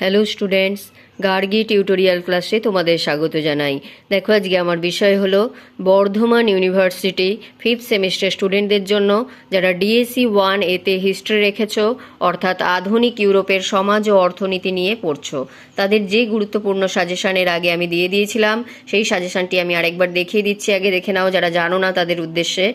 Hello students Gargi tutorial ক্লাসে তোমাদের স্বাগত জানাই। দেখো, আজকে আমার বিষয় হলো বর্ধমান ইউনিভার্সিটি ফিফথ সেমিস্টার স্টুডেন্টদের জন্য, যারা ডিএসসি ওয়ান এতে হিস্ট্রি রেখেছো, অর্থাৎ আধুনিক ইউরোপের সমাজ ও অর্থনীতি নিয়ে পড়ছো। তাদের যে গুরুত্বপূর্ণ সাজেশনের আগে আমি দিয়ে দিয়েছিলাম, সেই সাজেশনটি আমি আরেকবার দেখিয়ে দিচ্ছি। আগে দেখে নাও যারা জানো না তাদের উদ্দেশ্যে।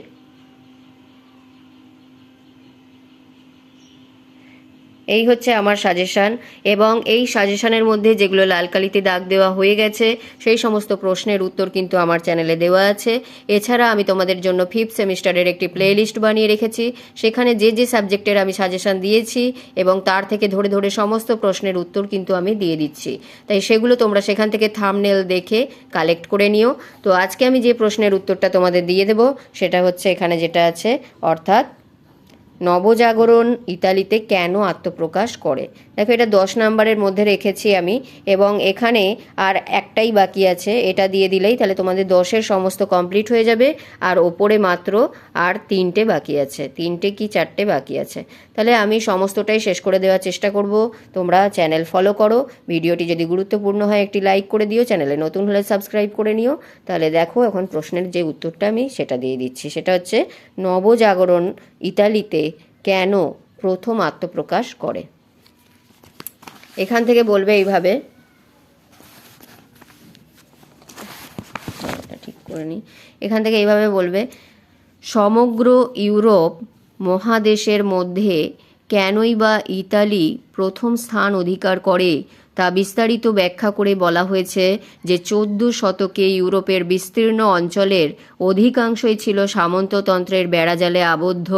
এই হচ্ছে আমার সাজেশান এবং এই সাজেশানের মধ্যে যেগুলো লাল কালিতে দাগ দেওয়া হয়ে গেছে, সেই সমস্ত প্রশ্নের উত্তর কিন্তু আমার চ্যানেলে দেওয়া আছে। এছাড়া আমি তোমাদের জন্য ফিফথ সেমিস্টারের একটি প্লেলিস্ট বানিয়ে রেখেছি। সেখানে যে যে সাবজেক্টের আমি সাজেশান দিয়েছি এবং তার থেকে ধরে ধরে সমস্ত প্রশ্নের উত্তর কিন্তু আমি দিয়ে দিচ্ছি। তাই সেগুলো তোমরা সেখান থেকে থামনেল দেখে কালেক্ট করে নিও। তো আজকে আমি যে প্রশ্নের উত্তরটা তোমাদের দিয়ে দেব, সেটা হচ্ছে এখানে যেটা আছে, অর্থাৎ নবজাগরণ ইতালিতে কেন আত্মপ্রকাশ করে? দেখো, এটা দশ নাম্বারের মধ্যে রেখেছি আমি, এবং এখানে আর একটাই বাকি আছে, এটা দিয়ে দিলেই তাহলে তোমাদের দশের সমস্ত কমপ্লিট হয়ে যাবে, আর ওপরে মাত্র আর তিনটে বাকি আছে। তিনটে কি চারটে বাকি আছে? তাহলে আমি সমস্তটাই শেষ করে দেওয়ার চেষ্টা করব। তোমরা চ্যানেল ফলো করো। ভিডিওটি যদি গুরুত্বপূর্ণ হয়, একটি লাইক করে দিও। চ্যানেলে নতুন হলে সাবস্ক্রাইব করে নিও। তাহলে দেখো, এখন প্রশ্নের যে উত্তরটা আমি সেটা দিয়ে দিচ্ছি। সেটা হচ্ছে, নবজাগরণ ইতালিতে কেন প্রথম আত্মপ্রকাশ করে? এখান থেকে বলবে এইভাবে। ঠিক করে নিই এখান থেকে এইভাবে বলবে, সমগ্র ইউরোপ মহাদেশের মধ্যে কেনই বা ইতালি প্রথম স্থান অধিকার করে, তা বিস্তারিত ব্যাখ্যা করে বলা হয়েছে যে চোদ্দ শতকে ইউরোপের বিস্তীর্ণ অঞ্চলের অধিকাংশই ছিল সামন্ততন্ত্রের বেড়াজালে আবদ্ধ,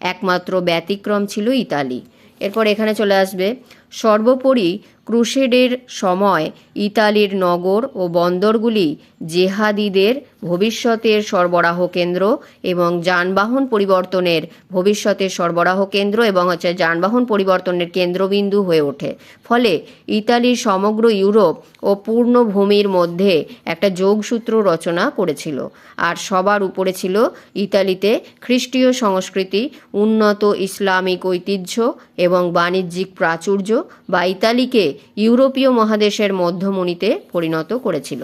একমাত্র ব্যতিক্রম ছিল ইতালি। এরপর এখানে চলে আসবে। সর্বোপরি ক্রুশেডের সময় ইতালির নগর ও বন্দরগুলি জেহাদিদের ভবিষ্যতের সরবরাহ কেন্দ্র এবং যানবাহন পরিবর্তনের ভবিষ্যতের সরবরাহ কেন্দ্র এবং হচ্ছে যানবাহন পরিবর্তনের কেন্দ্রবিন্দু হয়ে ওঠে। ফলে ইতালির সমগ্র ইউরোপ ও পূর্ণ ভূমির মধ্যে একটা যোগসূত্র রচনা করেছিল। আর সবার উপরে ছিল ইতালিতে খ্রিস্টীয় সংস্কৃতি, উন্নত ইসলামিক ঐতিহ্য এবং বাণিজ্যিক প্রাচুর্য বা ইতালিকে ইউরোপীয় মহাদেশের মধ্যমণিতে পরিণত করেছিল।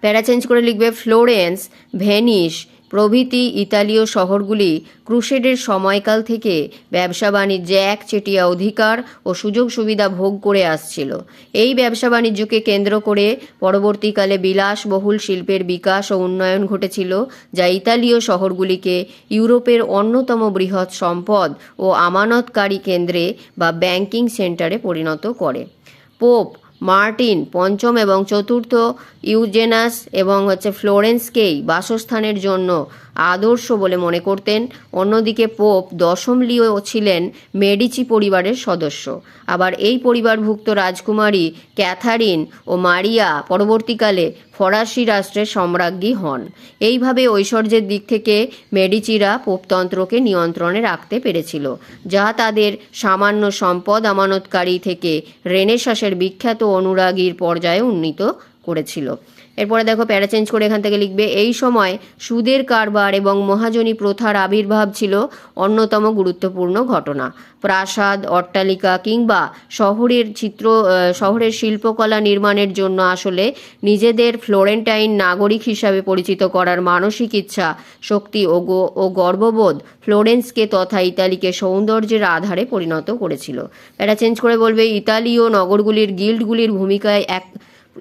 প্যারা চেঞ্জ করে লিখবে ফ্লোরেন্স ভেনিস প্রভৃতি ইতালীয় শহরগুলি ক্রুশেডের সময়কাল থেকে ব্যবসা বাণিজ্যে একচেটিয়া অধিকার ও সুযোগ সুবিধা ভোগ করে আসছিল। এই ব্যবসা বাণিজ্যকে কেন্দ্র করে পরবর্তীকালে বিলাসবহুল শিল্পের বিকাশ ও উন্নয়ন ঘটেছিল, যা ইতালীয় শহরগুলিকে ইউরোপের অন্যতম বৃহৎ সম্পদ ও আমানতকারী কেন্দ্রে বা ব্যাংকিং সেন্টারে পরিণত করে। পোপ মার্টিন পঞ্চম এবং চতুর্থ ইউজেনাস এবং হচ্ছে ফ্লোরেন্সকেই বাসস্থানের জন্য আদর্শ বলে মনে করতেন। অন্যদিকে পোপ দশম লিও ছিলেন মেডিচি পরিবারের সদস্য। আবার এই পরিবারভুক্ত রাজকুমারী ক্যাথারিন ও মারিয়া পরবর্তীকালে ফরাসি রাষ্ট্রের সম্রাজ্ঞী হন। এইভাবে ঐশ্বর্যের দিক থেকে মেডিচিরা পোপতন্ত্রকে নিয়ন্ত্রণে রাখতে পেরেছিল, যা তাদের সামান্য সম্পদ আমানতকারী থেকে রেনেশাসের বিখ্যাত অনুরাগীর পর্যায়ে উন্নীত করেছিল। এরপরে দেখো প্যারা চেঞ্জ করে এখান থেকে লিখবে, এই সময় সুদের কারবার এবং মহাজনী প্রথার আবির্ভাব ছিল অন্যতম গুরুত্বপূর্ণ ঘটনা। প্রাসাদ, অট্টালিকা কিংবা শহরের চিত্র শহরের শিল্পকলা নির্মাণের জন্য আসলে নিজেদের ফ্লোরেন্টাইন নাগরিক হিসাবে পরিচিত করার মানসিক ইচ্ছা, শক্তি ও ও গর্ববোধ ফ্লোরেন্সকে তথা ইতালিকে সৌন্দর্যের আধারে পরিণত করেছিল। এটা চেঞ্জ করে বলবে, ইতালীয় নগরগুলির গিল্ডগুলির ভূমিকায় এক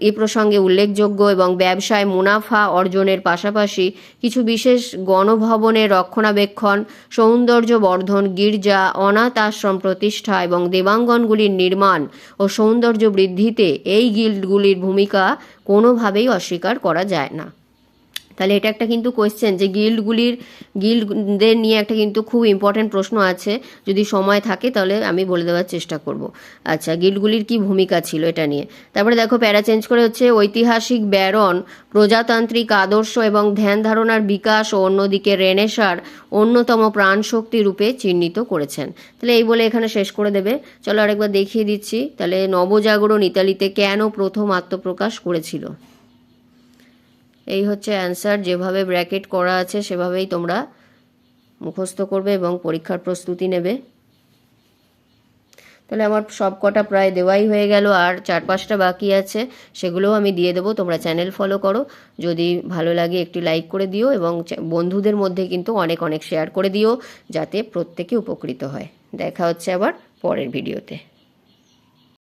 এ প্রসঙ্গে উল্লেখযোগ্য এবং ব্যবসায় মুনাফা অর্জনের পাশাপাশি কিছু বিশেষ গণভবনের রক্ষণাবেক্ষণ সৌন্দর্য বর্ধন গির্জা, অনাথ আশ্রম প্রতিষ্ঠা এবং দেবাঙ্গনগুলির নির্মাণ ও সৌন্দর্য বৃদ্ধিতে এই গিল্ডগুলির ভূমিকা কোনোভাবেই অস্বীকার করা যায় না। তাহলে এটা একটা কিন্তু কোয়েশ্চেন যে গিল্ডগুলির গিল্ডদের নিয়ে একটা কিন্তু খুব ইম্পর্ট্যান্ট প্রশ্ন আছে। যদি সময় থাকে তাহলে আমি বলে দেওয়ার চেষ্টা করব। আচ্ছা গিল্ডগুলির কি ভূমিকা ছিল এটা নিয়ে? তারপরে দেখো, প্যারা চেঞ্জ করে হচ্ছে ঐতিহাসিক ব্যারন, প্রজাতান্ত্রিক আদর্শ এবং ধ্যান ধারণার বিকাশ ও অন্যদিকে রেনেসার অন্যতম প্রাণশক্তি রূপে চিহ্নিত করেছেন। তাহলে এই বলে এখানে শেষ করে দেবে। চলো আরেকবার দেখিয়ে দিচ্ছি। তাহলে নবজাগরণ ইতালিতে কেন প্রথম আত্মপ্রকাশ করেছিল? এই হচ্ছে অ্যান্সার যেভাবে ব্র্যাকেট করা আছে সেভাবেই তোমরা মুখস্থ করবে এবং পরীক্ষার প্রস্তুতি নেবে। তাহলে আমার সব কটা প্রায় দেওয়াই হয়ে গেল, আর চার পাঁচটা বাকি আছে, সেগুলোও আমি দিয়ে দেবো, তোমরা চ্যানেল ফলো করো। যদি ভালো লাগে একটি লাইক করে দিও এবং বন্ধুদের মধ্যে কিন্তু অনেক অনেক শেয়ার করে দিও, যাতে প্রত্যেকে উপকৃত হয়। দেখা হচ্ছে আবার পরের ভিডিওতে